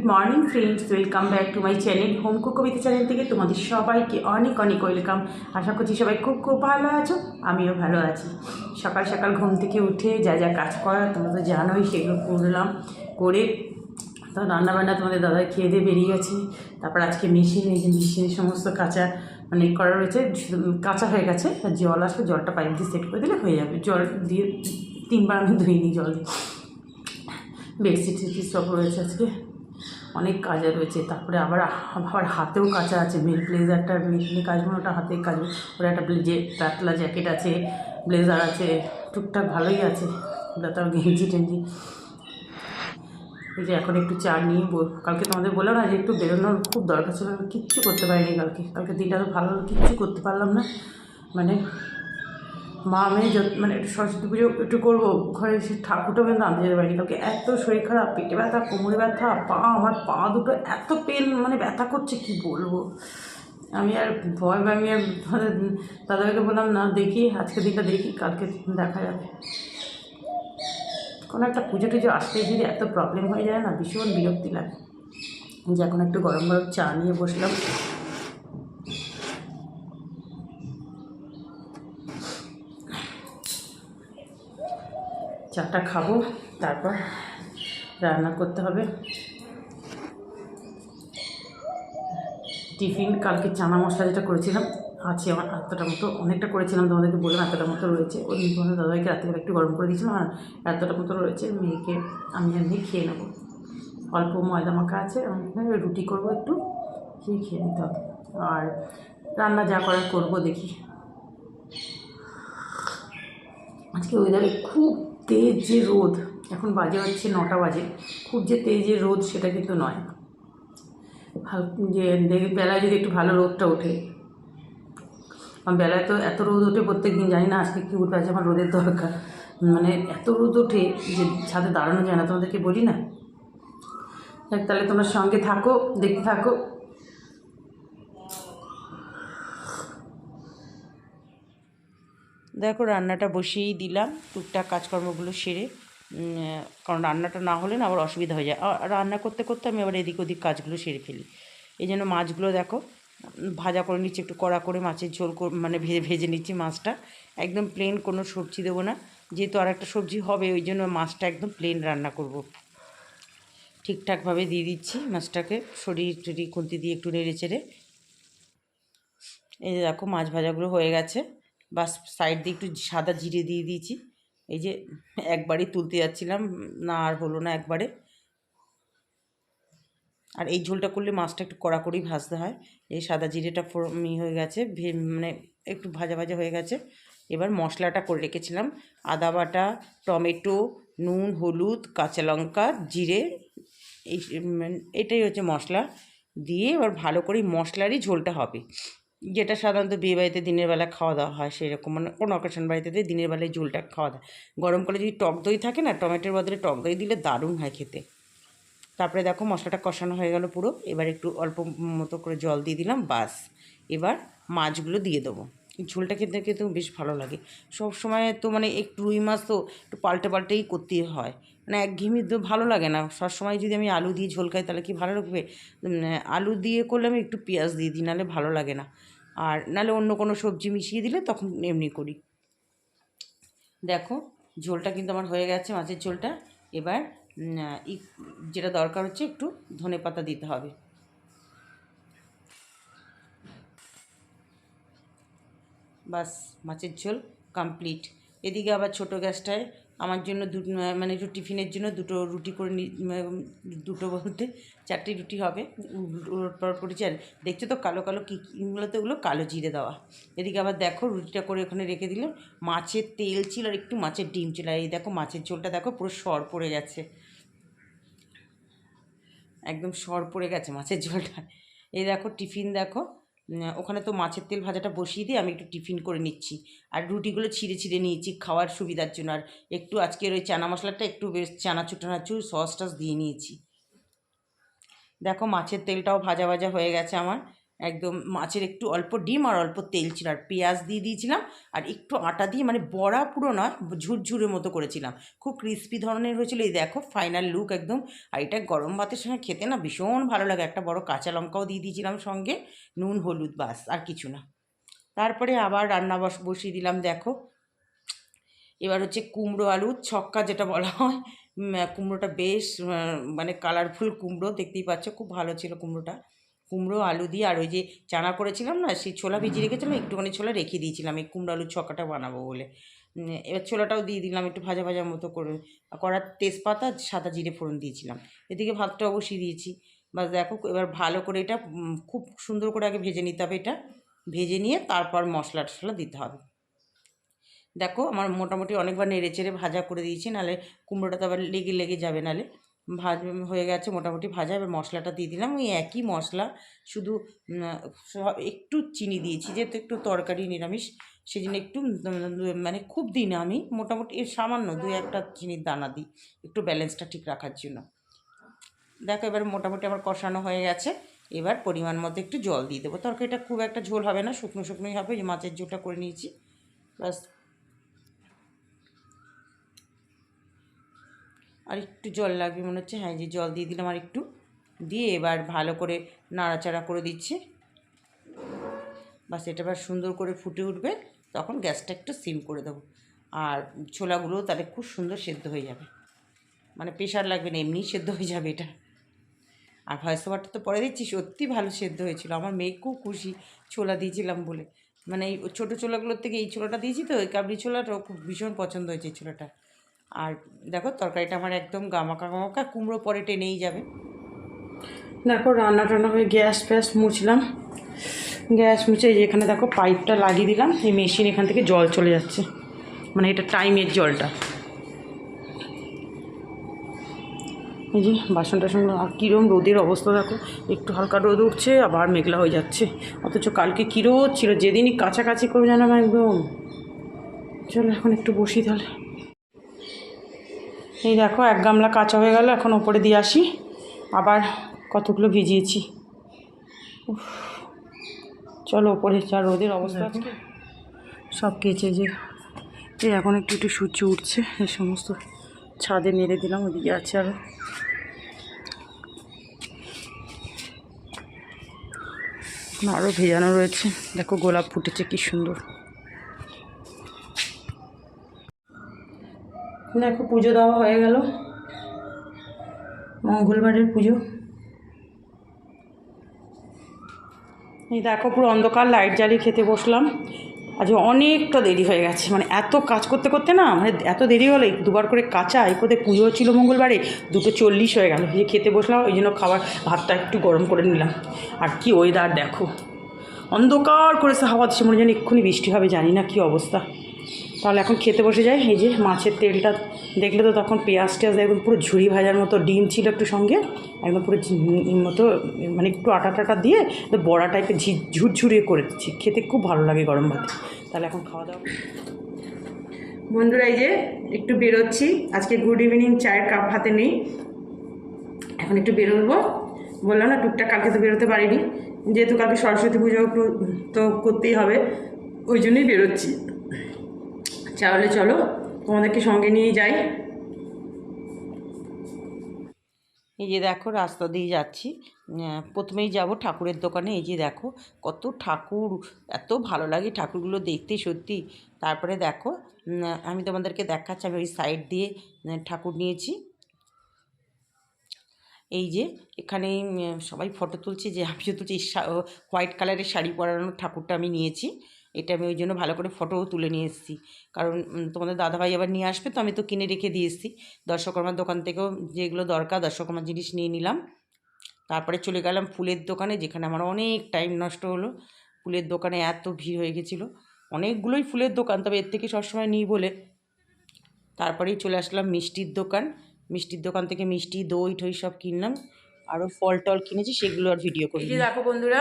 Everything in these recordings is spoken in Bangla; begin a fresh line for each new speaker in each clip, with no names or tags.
Good morning friends welcome back to my channel home cook Kabita channel থেকে তোমাদের সবাইকে অনেক অনেক ওয়েলকাম আশা করছি সবাই খুব খুব ভালো আছো, আমিও ভালো আছি। সকাল সকাল ঘুম থেকে উঠে যা যা কাজ করা তোমরা তো জানোই, সেগুলো করলাম, করে তো রান্নাবান্না তোমাদের দাদা খেয়ে দিয়ে বেরিয়ে গেছে। তারপর আজকে মেশিন এই যে মেশিনে সমস্ত কাঁচা মানে করা রয়েছে কাঁচা হয়ে গেছে, আর জল আসবে, জলটা পাইপ দিয়ে সেট করে দিলে হয়ে যাবে। জল দিয়ে তিনবার আমি ধুয়ে নিই জল। বেডশিট সব রয়েছে আজকে। অনেক কাজে রয়েছে তারপরে আবার আবার হাতেও কাঁচা আছে। মেল ব্লেজারটার মেশিনে কাজগুলো ওটা হাতে কাজ ওর একটা ব্লেজে পাতলা জ্যাকেট আছে ব্লেজার আছে, টুকটাক ভালোই আছে। তার গেঞ্জি টেঞ্জি। এই যে এখন একটু চা নিয়ে কালকে তোমাদের বললাম না যে একটু বেরোনোর খুব দরকার ছিল। আমি কিচ্ছু করতে পারিনি কালকে। কালকে দিনটা তো ভালো কিচ্ছু করতে পারলাম না। মানে মা আমি যত মানে সরস্বতী পুজো একটু করব, ঘরে সে ঠাকুরটা কিন্তু আনতে যেতে পারিনি। কালকে এত শরীর খারাপ, পেটে ব্যথা, কোমরে ব্যথা, পা, আমার পা দুটো এত পেন মানে ব্যথা করছে, কি বলব? আমি আর ভয় পাই আমি আর দাদাকে বললাম, না, দেখি, আজকে দিনটা দেখি, কালকে দেখা যাবে। কোনো একটা পুজো টুজো আসতেই যদি এত প্রবলেম হয়ে যায় না, ভীষণ বিরক্তি লাগে। যে এখন একটু গরম গরম চা নিয়ে বসলাম। চাটা খাব, তারপর রান্না করতে হবে। টিফিন, কালকে চানা মশলা যেটা করেছিলাম, আছে আমার এতটা মতো, অনেকটা করেছিলাম, তোমাদেরকে বললাম এতটা মতো রয়েছে। ওই তোমাদের দাদাকে রাত্রিবেলা একটু গরম করে দিয়েছিলাম, আর এতটা মতো রয়েছে, মেয়েকে আমি এমনি খেয়ে নেব। অল্প ময়দা মাখা আছে রুটি করব একটু খেয়ে খেয়ে নিতে হবে। আর রান্না যা করার করব দেখি। আজকে ওয়েদারে খুব তেজ যে রোদ। এখন বাজে হচ্ছে নটা বাজে। খুব যে তেজ যে রোদ সেটা কিন্তু নয়। যে বেলায় যদি একটু ভালো রোদটা ওঠে। বেলায় তো এত রোদ ওঠে প্রত্যেক দিন জানি না আজকে কী উঠবে আছে, আমার রোদের দরকার। মানে এত রোদ ওঠে যে ছাদে দাঁড়ানো যায় না। তোমাদেরকে বলি না? তাহলে তোমার সঙ্গে থাকো, দেখতে থাকো। দেখো রান্নাটা বসিয়েই দিলাম, টুকটাক কাজকর্মগুলো সেরে। কারণ রান্নাটা না হলে না আবার অসুবিধা হয়ে যায়। আর রান্না করতে করতে আমি আবার এদিক ওদিক কাজগুলো সেরে ফেলি। এই জন্য মাছগুলো দেখো, ভাজা করে নিচ্ছি, একটু কড়া করে মাছের ঝোল মানে ভেজে ভেজে নিচ্ছি মাছটা। একদম প্লেন কোনো সবজি দেবো না। যেহেতু আর একটা সবজি হবে, ওই জন্য মাছটা একদম প্লেন রান্না করব। ঠিকঠাকভাবে দিয়ে দিচ্ছি মাছটাকে শরীর টরি খুন্তি দিয়ে একটু নেড়ে চেড়ে। এই দেখো মাছ ভাজাগুলো হয়ে গেছে। বাস সাইড দিয়ে একটু সাদা জিরে দিয়ে দিয়েছি। এই যে একবারই তুলতে যাচ্ছিলাম, না আর হলো না একবারে। আর এই ঝোলটা করলে মাছটা একটু কড়া করেই ভাজতে হয়। এই সাদা জিরেটা ফোড়মি হয়ে গেছে মানে একটু ভাজা ভাজা হয়ে গেছে। এবার মশলাটা করে রেখেছিলাম। আদা বাটা, টমেটো, নুন, হলুদ, কাঁচা লঙ্কা, জিরে, এই এটাই হচ্ছে মশলা। দিয়ে এবার ভালো করে মশলারই ঝোলটা হবে। যেটা সাধারণত বিয়ে বাড়িতে দিনের বেলা খাওয়া দাওয়া হয় সেরকম। মানে কোনো অকেশন বাড়িতে দিনের বেলায় ঝোলটা খাওয়া দাওয়া। গরমকালে যদি টক দই থাকে না, টমেটোর বদলে টক দই দিলে দারুণ হয় খেতে। তারপরে দেখো মশলাটা কষানো হয়ে গেল পুরো। এবার একটু অল্প মতো করে জল দিয়ে দিলাম বাস এবার মাছগুলো দিয়ে দেবো। ঝোলটা খেতে কিন্তু বেশ ভালো লাগে। সব সময় তো মানে একটু রুই মাছ তো একটু পাল্টে পাল্টেই করতে হয়। মানে একঘেয়েমি তো ভালো লাগে না। সব সময় যদি আমি আলু দিয়ে ঝোল খাই তাহলে কি ভালো লাগবে? আলু দিয়ে করলে আমি একটু পেঁয়াজ দিয়ে দিই, নাহলে ভালো লাগে না। আর নাহলে অন্য কোনো সবজি মিশিয়ে দিলে তখন এমনি করি। দেখো, ঝোলটা কিন্তু আমার হয়ে গেছে মাছের ঝোলটা। এবার যেটা দরকার হচ্ছে একটু ধনে পাতা দিতে হবে। বাস, মাছের ঝোল কমপ্লিট। এদিকে আবার ছোটো গ্যাসটায় আমার জন্য দু মানে একটু টিফিনের জন্য দুটো রুটি করে দুটো বলতে চারটি রুটি হবে। উলট পালট করেছি আর দেখছ তো কালো কালো কী কীগুলোতে ওগুলো কালো জিরে দেওয়া। এদিকে আবার দেখো, রুটিটা করে ওখানে রেখে দিলাম মাছের তেল ছিল আর একটু মাছের ডিম ছিল। আর এই দেখো, মাছের ঝোলটা দেখো, পুরো সর পড়ে গেছে। একদম সর পড়ে গেছে মাছের ঝোলটা। এই দেখো, টিফিন দেখো। ওখানে তো মাছের তেল ভাজাটা বসিয়ে দিয়ে আমি একটু টিফিন করে নিচ্ছি। আর রুটিগুলো ছিঁড়ে ছিঁড়ে নিয়েছি খাওয়ার সুবিধার জন্য। আর একটু আজকের ওই চানা মশলাটা, একটু বেশ চানাচুর টানাচুর সস টস দিয়ে নিয়েছি। দেখো মাছের তেলটাও ভাজা ভাজা হয়ে গেছে আমার। একদম মাছের একটু অল্প ডিম আর অল্প তেল ছিল। আর পেঁয়াজ দিয়ে দিয়েছিলাম আর একটু আটা দিয়ে মানে বড়া পুরো নয় ঝুরঝুরের মতো করেছিলাম। খুব ক্রিস্পি ধরনের হয়েছিল। এই দেখো ফাইনাল লুক একদম। আর এটা গরম ভাতের সঙ্গে খেতে না ভীষণ ভালো লাগে। একটা বড় কাঁচা লঙ্কাও দিয়ে দিয়েছিলাম সঙ্গে, নুন, হলুদ বাস আর কিছু না। তারপরে আবার রান্না বস, বসিয়ে দিলাম, দেখো। এবার হচ্ছে কুমড়ো আলু, ছক্কা যেটা বলা হয় কুমড়োটা বেশ মানে কালারফুল কুমড়ো, দেখতেই পাচ্ছ খুব ভালো ছিল কুমড়োটা। কুমড়ো, আলু দিয়ে, আর ওই যে চানা করেছিলাম না, সেই ছোলা ভিজিয়ে রেখেছিলাম, একটুখানি ছোলা রেখে দিয়েছিলাম, এই কুমড়ো আলুর ছক্কাটা বানাবো বলে। এবার ছোলাটাও দিয়ে দিলাম, একটু ভাজা ভাজা মতো করে করার তেজপাতা, সাদা জিরে ফোড়ন দিয়েছিলাম। এদিকে ভাতটাও বসিয়ে দিয়েছি। বা দেখো, এবার ভালো করে এটা খুব সুন্দর করে আগে ভেজে নিতে হবে এটা। ভেজে নিয়ে তারপর মশলা টশলা দিতে হবে। দেখো আমার মোটামুটি অনেকবার নেড়ে চেড়ে ভাজা করে দিয়েছি নাহলে কুমড়োটা তো আবার লেগে লেগে যাবে নাহলে ভাজ, হয়ে গেছে মোটামুটি ভাজা, এবার মশলাটা দিয়ে দিলাম। ওই একই মশলা, শুধু একটু চিনি দিয়েছি, যেহেতু একটু তরকারি নিরামিষ সেই জন্য একটু মানে খুব দিই না আমি, মোটামুটি সামান্য দু একটা চিনির দানা দিই, একটু ব্যালেন্সটা ঠিক রাখার জন্য। দেখো এবার মোটামুটি আমার কষানো হয়ে গেছে, এবার পরিমাণ মতো একটু জল দিয়ে দেবো। তরকারিটা খুব একটা ঝোল হবে না, শুকনো শুকনোই হবে যে মাছের ঝোলটা করে নিয়েছি, ব্যাস। আর একটু জল লাগবে, মনে হচ্ছে হ্যাঁ যে জল দিয়ে দিলাম আর একটু। দিয়ে এবার ভালো করে নাড়াচাড়া করে দিচ্ছি। বাস, এটা এবার সুন্দর করে ফুটে উঠবে, তখন গ্যাসটা একটু সিম করে দেবো। আর ছোলাগুলো তাহলে খুব সুন্দর সেদ্ধ হয়ে যাবে। মানে প্রেশার লাগবে না, এমনিই সেদ্ধ হয়ে যাবে এটা। আর ভয়েস ওভারটা তো পরে দিচ্ছি, সত্যি ভালো সেদ্ধ হয়েছিল। আমার মেয়ে খুব খুশি, ছোলা দিয়েছিলাম বলে। মানে এই ছোটো ছোলাগুলোর থেকে এই ছোলাটা দিয়েছি তো ওই কাবলি ছোলাটাও খুব ভীষণ পছন্দ হয়েছে এই ছোলাটা। আর দেখো তরকারিটা আমার একদম গামাকা গামাকা, কুমড়ো পরে টেনেই যাবে। দেখো রান্না টান্না হয়ে গ্যাস ফ্যাস মুছলাম। গ্যাস মুছে এখানে দেখো পাইপটা লাগিয়ে দিলাম, এই মেশিন এখান থেকে জল চলে যাচ্ছে। মানে এটা টাইমের জলটা। এই যে বাসন টাসন, আর কীরম রোদের অবস্থা দেখো। একটু হালকা রোদ উঠছে, আবার মেঘলা হয়ে যাচ্ছে। অথচ কালকে কী রোদ ছিল? যেদিনই কাছাকাছি করে জানাম একদম। চলো এখন একটু বসি তাহলে। এই দেখো এক গামলা কাঁচা হয়ে গেল এখন ওপরে দিয়ে আসি। আবার কতগুলো ভিজিয়েছি। উফ, চলো ওপরে যা রোদের অবস্থা আজকে। সব কেচে যে এই এখন একটু একটু সূর্য উঠছে এই সমস্ত ছাদে মেরে দিলাম ওদিকে আছে আরও আরও ভেজানো রয়েছে। দেখো গোলাপ ফুটেছে কি সুন্দর। দেখো পুজো দেওয়া হয়ে গেল। মঙ্গলবারের পুজো। এই দেখো পুরো অন্ধকার, লাইট জ্বালিয়ে খেতে বসলাম। আজ অনেকটা দেরি হয়ে গেছে। মানে এত কাজ করতে করতে না মানে এত দেরি হলে দুবার করে কাঁচা, এই কোথায় পুজো ছিল মঙ্গলবারে, দুটো চল্লিশ হয়ে গেল। যে খেতে বসলাম, ওই জন্য খাবার, ভাতটা একটু গরম করে নিলাম। আর কি ওয়েদার দেখো। অন্ধকার করেছে হাওয়া দিচ্ছে, মনে জানি এক্ষুনি বৃষ্টি হবে, জানি না কি অবস্থা। তাহলে এখন খেতে বসে যাই। এই যে মাছের তেলটা দেখলে তো তখন পেঁয়াজ টেয়াজ একদম পুরো ঝুড়ি ভাজার মতো, ডিম ছিল একটু সঙ্গে, একদম পুরো মতো মানে একটু আটা টাটা দিয়ে তো বড়া টাইপের ঝি ঝুরঝুরিয়ে করে দিচ্ছি। খেতে খুব ভালো লাগে গরম ভাতে। তাহলে এখন খাওয়া দাওয়া বন্ধুরা, এই যে একটু বেরোচ্ছি। আজকে গুড ইভিনিং চায়ের কাপ হাতে নেই। এখন একটু বেরোবো। বললাম না, টুকটাক কালকে তো বেরোতে পারিনি। যেহেতু কালকে সরস্বতী পুজো তো করতেই হবে, ওই জন্যই বেরোচ্ছি। তাহলে চলো, তোমাদেরকে সঙ্গে নিয়ে যাই। এই যে দেখো, রাস্তা দিয়ে যাচ্ছি। প্রথমেই যাব ঠাকুরের দোকানে। এই যে দেখো, কত ঠাকুর, এত ভালো লাগে ঠাকুরগুলো দেখতে সত্যি। তারপরে দেখো আমি তোমাদেরকে দেখাচ্ছি, আমি ওই সাইড দিয়ে ঠাকুর নিয়েছি। এই যে, এখানে সবাই ফটো তুলছে যে, আমিও তুলছি হোয়াইট কালারের শাড়ি পরানোর ঠাকুরটা আমি নিয়েছি। এটা আমি ওই জন্য ভালো করে ফটোও তুলে নিয়ে এসেছি। কারণ তোমাদের দাদাভাই আবার নিয়ে আসবে, তো আমি তো কিনে রেখে দিয়ে এসেছি। দর্শকর্মার দোকান থেকেও যেগুলো দরকার, দর্শকর্মার জিনিস নিয়ে নিলাম। তারপরে চলে গেলাম ফুলের দোকানে, যেখানে আমার অনেক টাইম নষ্ট হলো। ফুলের দোকানে এত ভিড় হয়ে গেছিল। অনেকগুলোই ফুলের দোকান, তবে এর থেকে সবসময় নিই বলে। তারপরেই চলে আসলাম মিষ্টির দোকান। মিষ্টির দোকান থেকে মিষ্টি, দই, ঠই সব কিনলাম। আরও ফল টল কিনেছি সেগুলো আর ভিডিও করি
যে দেখো বন্ধুরা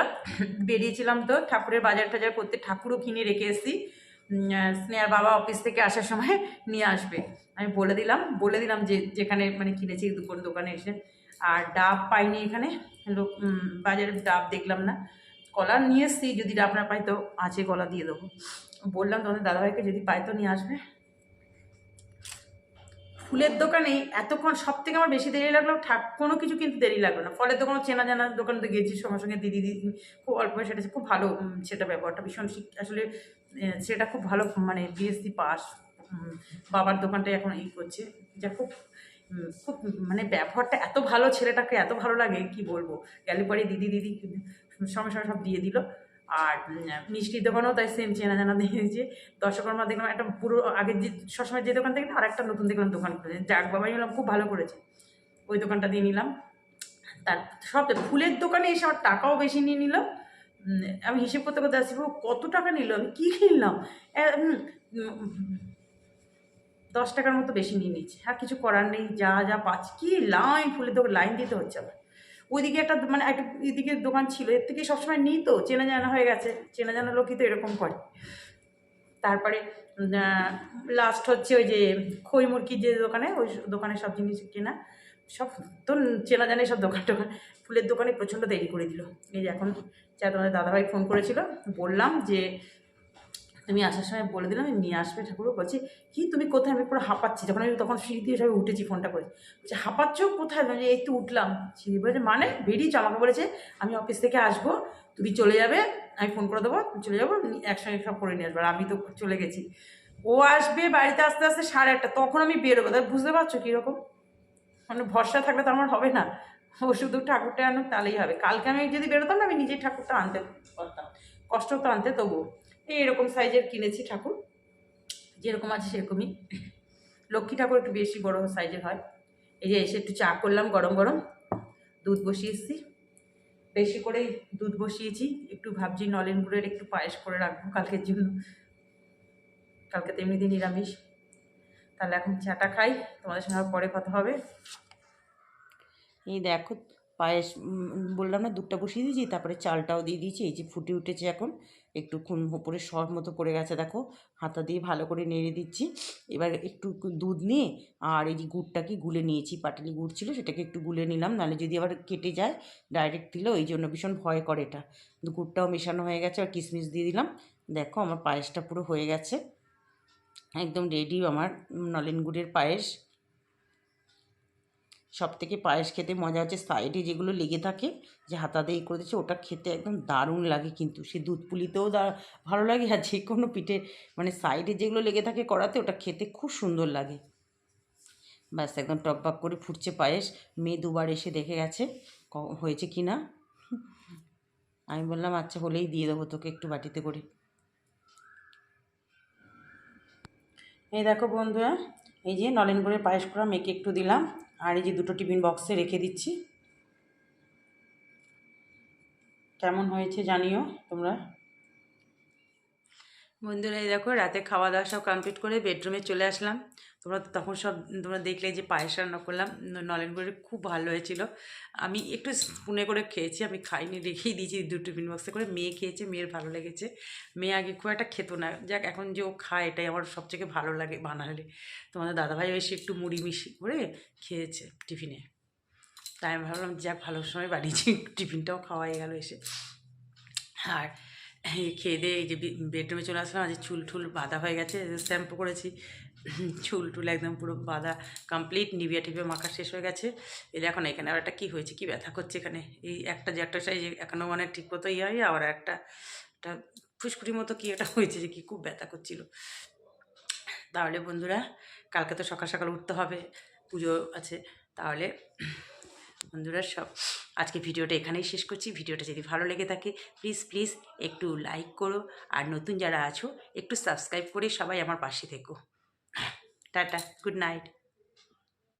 বেরিয়েছিলাম তো ঠাকুরের বাজার টাজার করতে ঠাকুরও কিনে রেখে এসেছি। স্নেহার বাবা অফিস থেকে আসার সময় নিয়ে আসবে। আমি বলে দিলাম বলে দিলাম যে যেখানে মানে কিনেছি দুপুর দোকানে এসে। আর ডাব পাইনি এখানে লোক বাজারে ডাব দেখলাম না। কলা নিয়ে এসছি যদি ডাব না পাই তো আছে কলা দিয়ে দেবো। বললাম তোমাদের দাদাভাইকে যদি পাই তো নিয়ে আসবে। ফুলের দোকানে এতক্ষণ সব থেকে আমার বেশি দেরি লাগল, ঠাক, কোনো কিছু কিন্তু দেরি লাগল না। ফলের দোকানও চেনা জানা, দোকানে তো গেছি, সঙ্গে সঙ্গে দিদি দিদি খুব অল্প সেটা খুব ভালো সেটা ব্যবহারটা ভীষণ আসলে সেটা খুব ভালো মানে বিএসসি পাস বাবার দোকানটাই এখন ই করছে। যা খুব খুব মানে ব্যবহারটা এত ভালো, ছেলেটাকে এত ভালো লাগে, কি বলব? গেলে পরে দিদি দিদি, সঙ্গে সঙ্গে সব দিয়ে দিল। আর মিষ্টির দোকানেও তাই সেম চেনা জানা দিয়েছে। দর্শকর্মা দেখলাম একটা পুরো আগের যে সবসময় যে দোকান থেকে আর একটা নতুন দেখলাম দোকান খুলেছে। যাক বাবাই বললাম খুব ভালো করেছে। ওই দোকানটা দিয়ে নিলাম। তার সব ফুলের দোকানে এসে আমার টাকাও বেশি নিয়ে নিল। আমি হিসেব করতে করতে আসছি "বাবা, কত টাকা নিল? আমি কী কিনলাম? দশ টাকার মতো বেশি নিয়ে নিচ্ছে আর কিছু করার নেই যা যা পাচ্ছি কী লাইন ফুলের দোকান লাইন দিতে হচ্ছে আমার। ওইদিকে একটা মানে একটা এদিকে দোকান ছিল, এর থেকে সবসময় নিই তো, চেনা জানা হয়ে গেছে, চেনা জানা লোকই তো এরকম করে। তারপরে লাস্ট হচ্ছে ওই যে খই যে দোকানে, ওই দোকানে সব জিনিস কেনা, সব তো চেনা জানে সব দোকান টোকান, ফুলের দোকানে প্রচণ্ড দেরি করে দিল। এই যে এখন যা তোমাদের দাদাভাই ফোন করেছিল, বললাম যে তুমি আসার সময় বলে দিলাম নিয়ে আসবে ঠাকুর বলছে, কি তুমি কোথায়? আমি পুরো হাঁপাচ্ছি। যখন আমি তখন সিঁড়ি দিয়ে সবাই উঠেছি ফোনটা করে। বলছে, হাঁপাচ্ছ কোথায়? মানে এই তো উঠলাম। সিঁড়ি বলেছে মানে? বেরিয়েছ? আমাকে বলেছে, আমি অফিস থেকে আসব, তুমি চলে যাবে, আমি ফোন করে দেবো চলে যাব একসঙ্গে সব করে নিয়ে আসব। আমি তো চলে গেছি। ও আসবে বাড়িতে আস্তে আস্তে সাড়ে আটটা, তখন আমি বেরোবো। তাই বুঝতে পারছ কীরকম? মানে ভরসা থাকলে তো আমার হবে না। ও শুধু ঠাকুরটা আনুক, তাহলেই হবে। কালকে আমি যদি বেরোতাম না, আমি নিজেই ঠাকুরটা আনতে পারতাম। কষ্ট তো আনতে, তবুও। এরকম সাইজের কিনেছি ঠাকুর। যেরকম আছে সেরকমই। লক্ষ্মী ঠাকুর একটু বেশি বড় সাইজের হয়। এই যে এসে একটু চা করলাম, গরম গরম। দুধ বসিয়ে এসেছি। বেশি করেই দুধ বসিয়েছি। একটু ভাবছি নলেন গুড়ের একটু পায়েস করে রাখব কালকের জন্য। কালকে তো এমনিতে নিরামিষ। তাহলে এখন চাটা খাই। তোমাদের সঙ্গে পরে কথা হবে।
এই দেখো পায়েস বললাম না, দুধটা বসিয়ে দিয়েছি, তারপরে চালটাও দিয়ে দিয়েছি, এই যে ফুটে উঠেছে এখন, একটু খুন উপরে সর মতো পড়ে গেছে, দেখো, হাতা দিয়ে ভালো করে নেড়ে দিচ্ছি, এবার একটু দুধ নিয়ে, আর এই যে গুড়টাকে গুলে নিয়েছি, পাটালি গুড় ছিল, সেটাকে একটু গুলে নিলাম, নাহলে যদি আবার কেটে যায় ডাইরেক্ট দিলেও এই জন্য ভীষণ ভয় করে এটা, গুড়টাও মেশানো হয়ে গেছে, আর কিশমিশ দিয়ে দিলাম, দেখো আমার পায়েসটা পুরো হয়ে গেছে, একদম রেডি আমার নলেন গুড়ের পায়েস সব থেকে পায়েস খেতে মজা হচ্ছে সাইডে যেগুলো লেগে থাকে, যে হাতা দিয়ে করে দিচ্ছে, ওটা খেতে একদম দারুণ লাগে কিন্তু। সে দুধ পুলিতেও দা, ভালো লাগে আর যে কোনো পিঠে মানে সাইডে যেগুলো লেগে থাকে করাতে ওটা খেতে খুব সুন্দর লাগে। ব্যাস, একদম টকবাক করে ফুটছে পায়েস। মেয়ে দুবার এসে দেখে গেছে, ক- হয়েছে কি না? আমি বললাম আচ্ছা হলেই দিয়ে দেবো তোকে একটু বাটিতে করে। এই দেখো বন্ধুরা, এই যে নলেন গুড়ের পায়েস করা, মেয়েকে একটু দিলাম। আর এই যে দুটো টিফিন বক্সে রেখে দিচ্ছি। কেমন হয়েছে জানিও তোমরা। বন্ধুরা, এই দেখো, রাতে খাওয়া দাওয়া সব কমপ্লিট করে বেডরুমে চলে আসলাম। তোমরা তখন সব, তোমরা দেখলে যে পায়েস রান্না করলাম। নলেন গুড়ের খুব ভালো হয়েছিল। আমি একটু স্পুনে করে খেয়েছি, আমি খাইনি, রেখেই দিয়েছি দু টিফিন বক্সে করে। মেয়ে খেয়েছে, মেয়ের ভালো লেগেছে। মেয়ে আগে খুব একটা খেতো না। যাক, এখন যে ও খায়, এটাই আমার সবথেকে ভালো লাগে বানালে। তোমাদের দাদাভাই এসে একটু মুড়ি মিশি করে খেয়েছে টিফিনে। তাই আমি ভাবলাম, যাক, ভালো সময় বানিয়েছি টিফিনটাও খাওয়াই গেল এসে। আর খেয়ে দিয়ে এই যে বেডরুমে চলে আসলাম, আজ চুল টুল বাঁধা হয়ে গেছে, শ্যাম্পু করেছি। চুল টুল একদম পুরো বাঁধা কমপ্লিট নিভিয়া টিপে মাখা শেষ হয়ে গেছে। এই এখন এখানে আবার একটা কী হয়েছে, কি ব্যথা করছে এখানে? এই একটা যে একটা সাইজ এখনও মানে ঠিক মতো ইয়ে হয় আবার একটা একটা ফুসকুড়ির মতো কী একটা হয়েছে যে কি খুব ব্যথা করছিল। তাহলে বন্ধুরা, কালকে তো সকাল সকাল উঠতে হবে, পুজো আছে। তাহলে বন্ধুরা, সব আজকে ভিডিওটা এখানেই শেষ করছি। ভিডিওটা যদি ভালো লেগে থাকে প্লিজ প্লিজ একটু লাইক করো। আর নতুন যারা আছো, একটু সাবস্ক্রাইব করে সবাই আমার পাশে থেকো। Tata good night